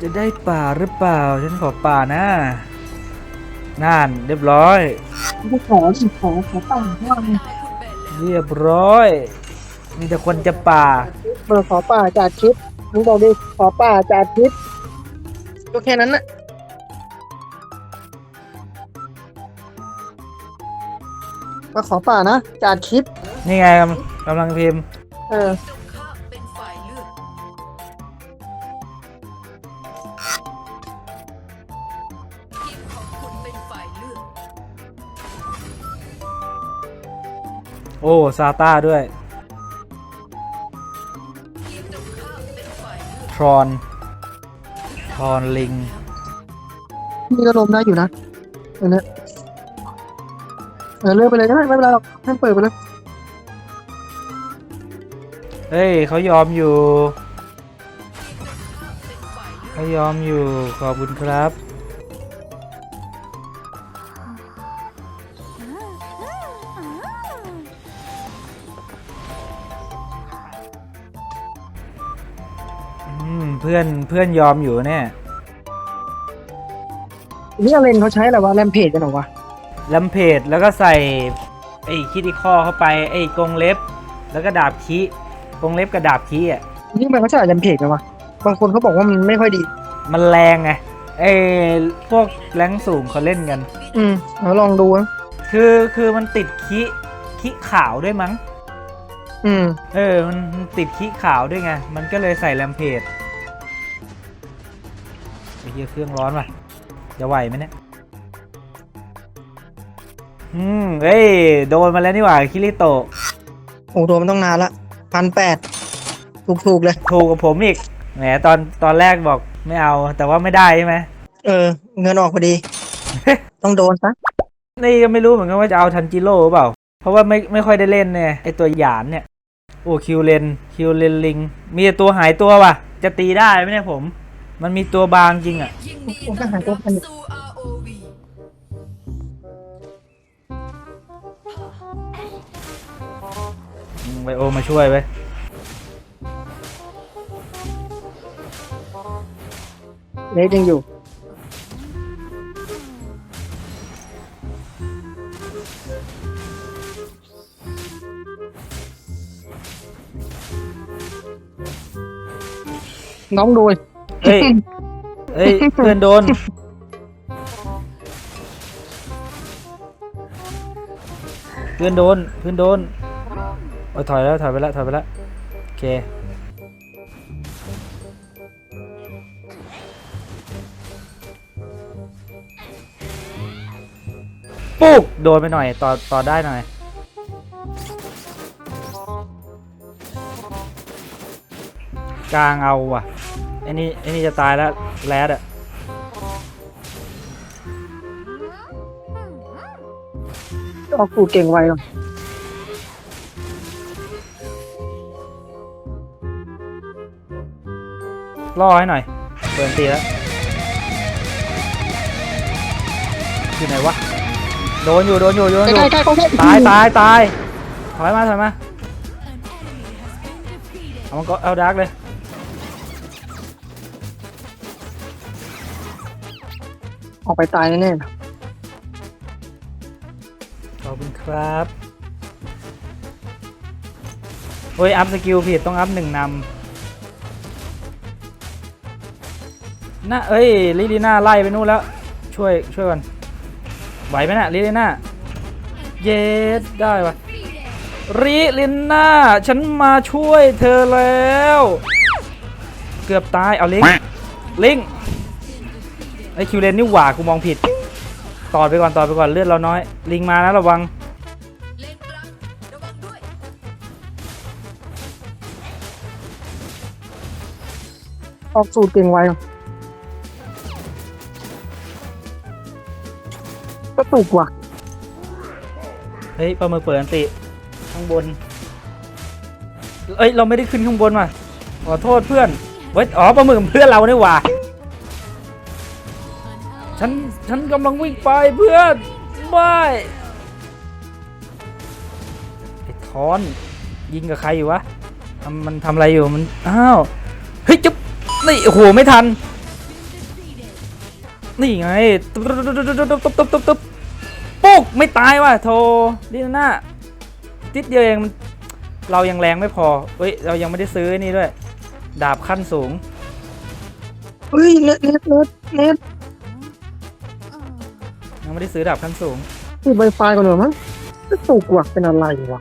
จะได้ป่าหรือเปล่า ฉันขอป่านะน่านเรียบร้อยไม่ขอสิขอขอป่าว่าไงเรียบร้อย มีแต่คนจะป่าเบอร์ขอป่าจากคลิปมึงบอกดิขอป่าจากคลิปก็แค่นั้นน่ะมาขอป่านะจากคลิปนี่ไงกำกำลังพิมพ์ เออ อ้ซาต้าด้วยทีมตรงข้ามเป็นฝ่ายเลือกทรอนทรอนลิงนี่ก็ลมได้อยู่นะเออเนี่ยเออเลื่อนไปเลยก็ได้ไม่เป็นไรหรอกให้เปิดไปเลยเฮ้ยเขายอมอยู่เป็นฝ่ายเลือกเขายอมอยู่ขอบคุณครับ มเพื่อนเพื่อนยอมอยู่เนี่ยนี่อเลนเขาใช้อะไรวะแรมเพจกันเหรอวะลัมเพจแล้วก็ใส่ไอ้คิติคอเข้าไปไอ้กรงเล็บ แล้วก็ดาบคีกรงเล็บกับดาบคีอะ นี่มันเขาใช้แรมเพจกันวะบางคนเขาบอกว่ามันไม่ค่อยดี มันแรงไงไอ้พวกแรงสูงเขาเล่นกัน อืมเราลองดูนะคือคือมันติดคิคิขาวด้วยมั้ง อืมเออ มันมันติดคิขาวด้วยไง มันก็เลยใส่แรมเพจไอ้เหี้ยเครื่องร้อนว่ะ จะไหวไหมเนี่ย อืมเฮ้ย โดนมาแล้วนี่หว่า คิริโตะ โอ้ตัวมันต้องนานละพันแปดถูกๆเลย ถูกกับผมอีก แหม ตอนตอนแรกบอกไม่เอา แต่ว่าไม่ได้ใช่ไหม เออ เงินออกพอดี ต้องโดนซะ นี่ก็ไม่รู้เหมือนกันว่าจะเอาทันจิโร่หรือเปล่า เพราะว่าไม่ไม่ค่อยได้เล่นเนี่ยไอตัวหยานเนี่ย โอ้คิวเลนคิวเลนลิง มีแต่ตัวหายตัวว่ะ จะตีได้ไหมเนี่ยผม มันมีตัวบางจริงอะยินดีผมต้ก็อนหาตัวรับพันสู่ ROV อืมไบโอมาช่วยไว้ยเลสยังอยู่ น้องดูดิเฮ้ยเฮ้ยเพื่อนโดน เพื่อนโดน เพื่อนโดนโอ้ยถอยแล้วถอยไปแล้วถอยไปแล้วโอเคปุ๊กโดนไปหน่อย ต่อต่อได้หน่อย กลางเอาว่ะไอ้นี่ไอ้นี่จะตายแล้วแรดอะออกกูเก่งไวหรอล่อให้หน่อยเปิดตีแล้วอยู่ไหนวะโดนอยู่โดนอยู่โดนอยู่ใกล้ๆใกล้ๆเขาใกล้ตายตายตายถอยมาถอยมาเอามันก็เอาดาร์กเลย ออกไปตายแน่ๆนะขอบคุณครับโอ้ย อัพสกิลผิดต้องอัพหนึ่งนำน่าเอ้ย ลิลิน่าไล่ไปนู่นแล้ว ช่วยช่วยก่อนไหวไหมน่ะลิลิน่าเยสได้ปะลิลิน่าฉันมาช่วยเธอแล้ว เกือบตายเอาลิงลิง ไอคิวเลนนี่หว่ากูมองผิดต่อไปก่อนต่อไปก่อนเลือดเราน้อย ลิงมานะระวังเลนกลางระวังด้วยออกสูตรเก่งไวหรอก็ตุกว่ะ เฮ้ยปลาหมึกเปิดอันติ ข้างบน เอ้ย เราไม่ได้ขึ้นข้างบนว่ะ ขอโทษเพื่อน เว้ย อ๋อปลาหมึกเพื่อนเรานี่หว่า ฉัน ฉันกำลังวิ่งไปเพื่อนไม่ไอ้ทอน ยิงกับใครอยู่วะทำมันทำอะไรอยู่ มัน อ้าว เฮ้ยจุ๊บนี่โอ้โห ไม่ทัน นี่ไงตุ๊บตุ๊บตุ๊บตุ๊บตุ๊บตุ๊บตุ๊บปุ๊กไม่ตายว่ะโทลิน่าติดเดียวเองมันเรายังแรงไม่พอเฮ้ย เรายังไม่ได้ซื้อนี่ด้วย ดาบขั้นสูงเฮ้ยเน็ตเน็ตเน็ตเน็ต ยังไม่ได้ซื้อดาบขั้นสูงติดไวไฟก่อนเหรอมั้งกระตุกว่ะเป็นอะไรวะ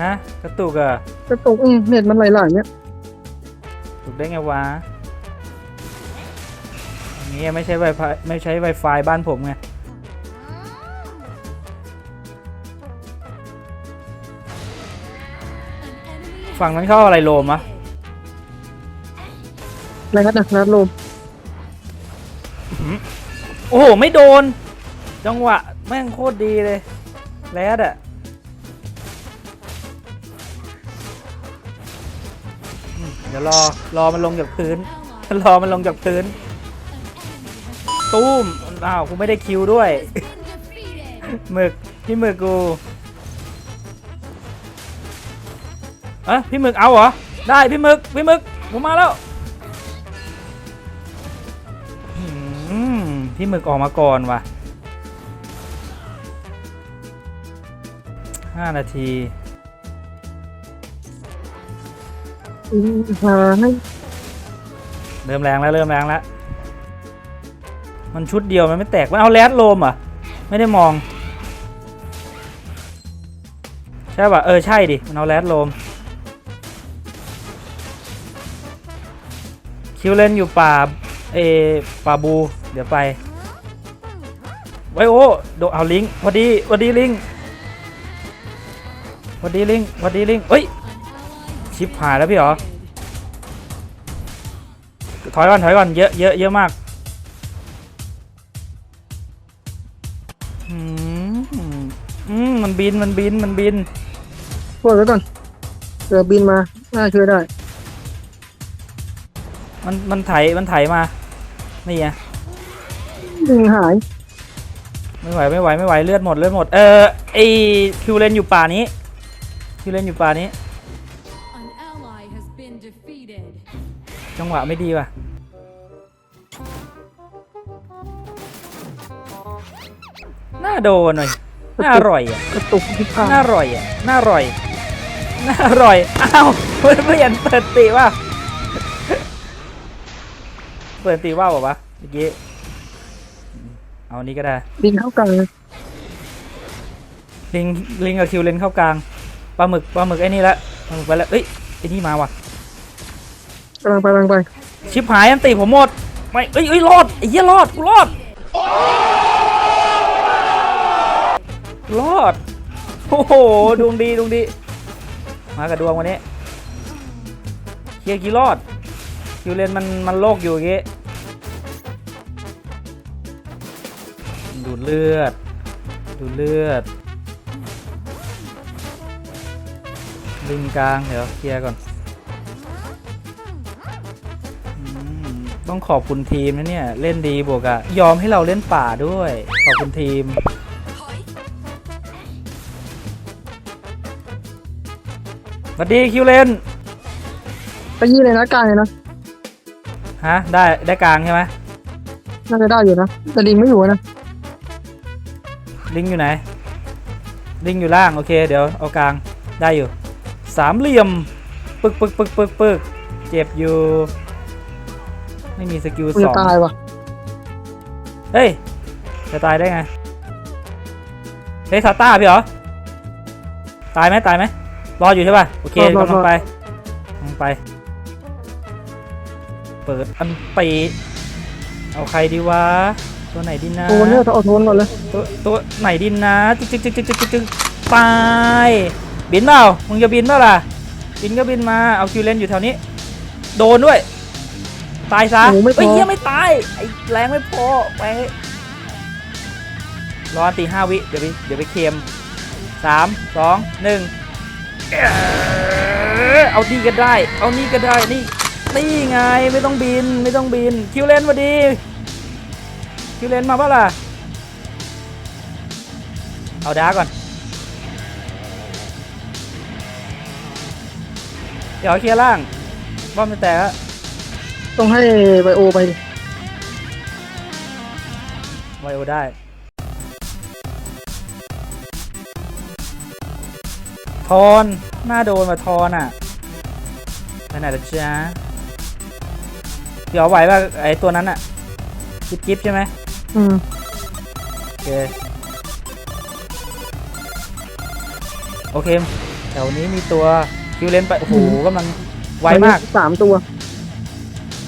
ฮะกระตุกอะกระตุกอืมเน็ตมันไหลๆเนี่ยถูกได้ไงวะนี่ไม่ใช่ Wi-Fi ไม่ใช้ Wi-Fi บ้านผมไงฝั่งนั้นเข้าอะไรโลมอะอะไรกันนะนัดลม โอ้โห ไม่โดน จังหวะแม่งโคตรดีเลย แรดอะเดี๋ยวรอ รอมันลงจากพื้น รอมันลงจากพื้น ตู้ม อ้าวกูไม่ได้คิวด้วย หมึก พี่หมึกกูเอะพี่หมึกเอาเหรอ ได้พี่หมึก พี่หมึกผมมาแล้วอืมพี่หมึกออกมาก่อนว่ะ ห้านาทีอืมหาให้เริ่มแรงแล้วเริ่มแรงแล้วมันชุดเดียวมันไม่แตกมันเอาแรดโลมเหรอะ ไม่ได้มอง ใช่ป่ะ เออ ใช่ดิ มันเอาแรดโลม คิวเลนอยู่ป่าเออป่าบู เดี๋ยวไป ไว้โอ้ โดเอาลิงก์หวัดดีหวัดดีลิงก์ห วัดดีลิงก์หวัดดีลิงก์เอ้ย ชิปหายแล้วพี่เหรอ ถอยก่อนถอยก่อนเยอะเยอะเยอะมากอืมอืมมันบินมันบินมันบินช่วยไว้ก่อนเดี๋ยวบินมาน่าช่วยได้ มันมันไถมันไถมา นี่ไงดึงหาย ไม่ไหวไม่ไหวไม่ไหวเลือดหมดเลือดหมด เออไอคิวเลนอยู่ป่านี้ คิวเลนอยู่ป่านี้ An ally has been defeated. จังหวะไม่ดีว่ะ น่าโดนหน่อย น่าอร่อยอะ กระตุกที่ผ่าน่าอร่อยอะ น่าอร่อย น่าอร่อย อ้าวเพื่อนเพื่อนเปิดตีว่า เปิดตีว่าบอกวะเมื่อกี้ เอาอันนี้ก็ได้ บินเข้ากลางเลยลิงลิงกับคิวเลนเข้ากลาง ปลาหมึกปลาหมึกไอ้นี่ละปลาหมึกไปแล้วเอ้ยไอ้นี่มาว่ะกำลังไปกำลังไปชิบหายอันตีผมหมดไม่เอ้ยเอ้ยรอดไอ้เหี้ยรอดกูรอดรอดโอ้โหดวงดีดวงดี มากับดวงวันนี้เคลียร์กี่รอดคิวเลนมันมันโลกอยู่อย่างงี้ดูดเลือด ดูดเลือด ลิงกลางเดี๋ยวเคลียร์ก่อนอืมต้องขอบคุณทีมนะเนี่ย เล่นดีบวกอะยอมให้เราเล่นป่าด้วย ขอบคุณทีมถอยสวัสดีคิวเลนไปยี่เลยนะกลางเลยนะ ฮะ ได้ได้กลางใช่ไหมน่าจะได้อยู่นะ แต่ลิงไม่อยู่นะ ลิงอยู่ไหน ลิงอยู่ล่าง โอเค เดี๋ยวเอากลางได้อยู่ สามเหลี่ยม ปึกปึกปึกปึกปึกเจ็บอยู่ ไม่มีสกิลกูสจะองตายว่ะเฮ้ย จะตายได้ไง เฮ้ยซาต้าพี่เหรอ ตายไหมตายไหมรออยู่ใช่ป่ะ โอเคกำลังไปกำลังไป เปิดอันปีเอาใครดีวะ ตัวไหนดีนะ โทนเนี่ยเอาโทนก่อนเลยตัวตัวไหนดินนะจึ๊กจึ๊กจึ๊กจึ๊กจึ๊กจึ๊กตาย บินเปล่า มึงจะบินเปล่าล่ะ บินก็บินมา เอาคิวเลนอยู่แถวนี้ โดนด้วย ตายซะโอ้โหไม่พอ เฮ้ยเหี้ยไม่ตาย ไอ้แรงไม่พอไปรอตีห้าวิ เดี๋ยวไป เดี๋ยวไปเคมสาม สอง หนึ่งเอ้อเอานี่ก็ได้ เอานี่ก็ได้ นี่ นี่ไง ไม่ต้องบิน ไม่ต้องบิน คิวเลนมาดี คิวเลนมาเปล่าล่ะ เอาดาร์กก่อน เดี๋ยวเคลียร์ล่างบอมจะแตกแล้วต้องให้ไบโอไปดิไวโอได้ ทอนหน้าโดนมาทอนอะไปไหนละจ๊ะเดี๋ยวไหวป่ะไอตัวนั้นอะจิ๊บจิ๊บใช่ไหมอืมโอเค โอเค แถวนี้มีตัว คิวเลนไป โอ้โหกำลังไวมากสามตัว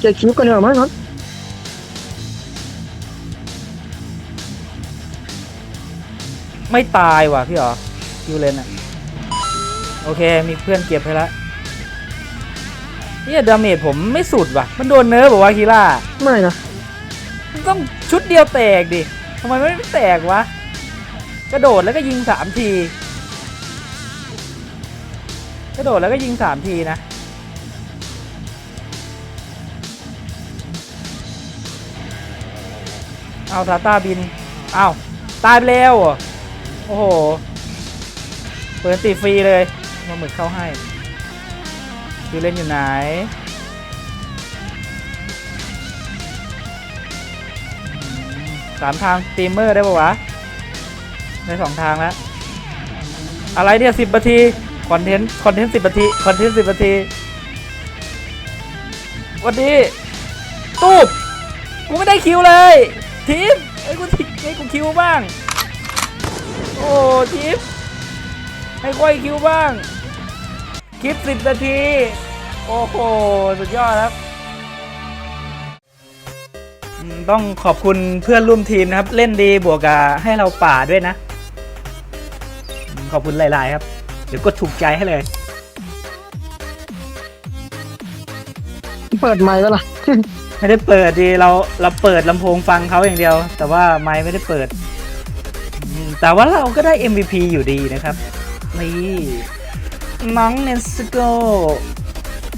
เจ็ดคิวกันเหรอมั้งครับไม่ตายว่ะพี่หรอคิวเลนอะโอเค มีเพื่อนเก็บให้แล้วเนี่ยดาเมจผมไม่สุดว่ะ มันโดนเนิร์ฟบอกว่าคีล่า ไม่นะมันต้องชุดเดียวแตกดิทำไมไม่แตกวะ กระโดดแล้วก็ยิงสามที กระโดดแล้วก็ยิงสามทีนะ เอาทาต้าบิน เอาตายไปแล้วโอ้โห เปิดตีฟรีเลยมาหมึกเข้าให้คือเล่นอยู่ไหนสามทางสตรีมเมอร์ได้ปะวะได้สองทางแล้ว อะไรเนี่ยสิบนาที คอนเทนต์คอนเทนต์สิบนาทีคอนเทนต์สิบนาทีวันดีตูบกูไม่ได้คิวเลยทีมไอ้กูทิไอ้กูคิวบ้าง โอ้ทีมให้ค่อยคิวบ้าง คลิปสิบนาที โอ้โห สุดยอดครับต้องขอบคุณเพื่อนร่วมทีมนะครับ เล่นดีบวกกับให้เราป่าด้วยนะ ขอบคุณหลาย ๆ ครับ ดี๋ยวกดถูกใจให้เลย เปิดไมค์แล้วล่ะ ไม่ได้เปิดดีเราเราเปิดลำโพงฟังเขาอย่างเดียว แต่ว่าไมค์ไม่ได้เปิดอืมแต่ว่าเราก็ได้ MVP อยู่ดีนะครับ นี่น้องเนสโก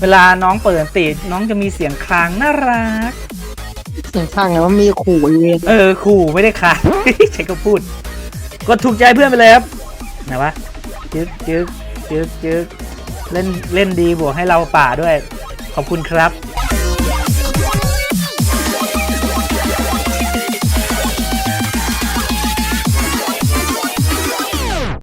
เวลาน้องเปิดติดน้องจะมีเสียงคลางน่ารัก เสียงข้างไงว่ามีขู่อีเวนเออขู่ไม่ได้ค่ะ ใช้ก็พูด กดถูกใจเพื่อนไปเลยครับไหนวะ จึ๊กจึ๊กจึ๊กจึ๊กเล่นเล่นดีบวกให้เราป่าด้วย ขอบคุณครับ